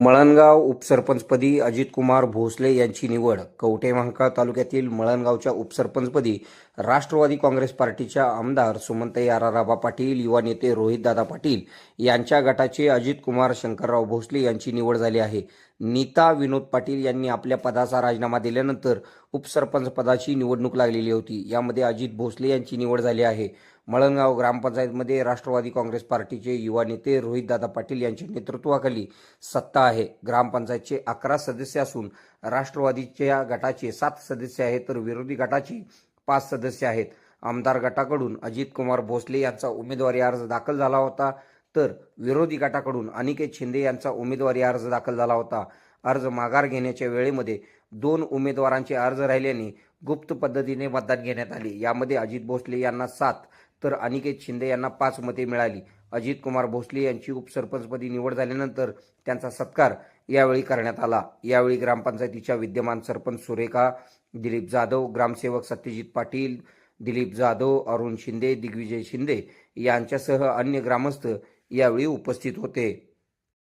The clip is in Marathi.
मळणगाव उपसरपंचपदी अजितकुमार भोसले यांची निवड. कवठे महांकाळ तालुक्यातील मळणगावच्या उपसरपंचपदी राष्ट्रवादी काँग्रेस पार्टीच्या आमदार सुमंतई आराराबा पाटील युवा नेते रोहितदादा पाटील यांच्या गटाचे अजितकुमार शंकरराव भोसले यांची निवड झाली आहे. नीता विनोद पाटील यांनी आपल्या पदाचा राजीनामा दिल्यानंतर उपसरपंच पदाची निवडणूक लागलेली होती. यामध्ये अजित भोसले यांची निवड झाली आहे. मळणगाव ग्रामपंचायतमध्ये राष्ट्रवादी काँग्रेस पार्टीचे युवा नेते रोहितदादा पाटील यांच्या नेतृत्वाखाली सत्ता आहे. ग्रामपंचायतचे अकरा सदस्य असून राष्ट्रवादीच्या गटाचे सात सदस्य आहेत तर विरोधी गटाचे पाच सदस्य आहेत. आमदार गटाकडून अजित कुमार भोसले यांचा उमेदवारी अर्ज दाखल झाला होता तर विरोधी गटाकडून अनिकेत शिंदे यांचा उमेदवारी अर्ज दाखल झाला होता. अर्ज माघार घेण्याच्या वेळेमध्ये दोन उमेदवारांचे अर्ज राहिल्याने गुप्त पद्धतीने मतदान घेण्यात आले. यामध्ये अजित भोसले यांना सात तर अनिकेत शिंदे यांना पाच मते मिळाली. अजित कुमार भोसले यांची उपसरपंचपदी निवड झाल्यानंतर त्यांचा सत्कार यावेळी करण्यात आला. यावेळी ग्रामपंचायतीच्या विद्यमान सरपंच सुरेखा दिलीप जाधव ग्रामसेवक सत्यजित पाटील दिलीप जाधव अरुण शिंदे दिग्विजय शिंदे यांच्यासह अन्य ग्रामस्थ यावेळी उपस्थित होते.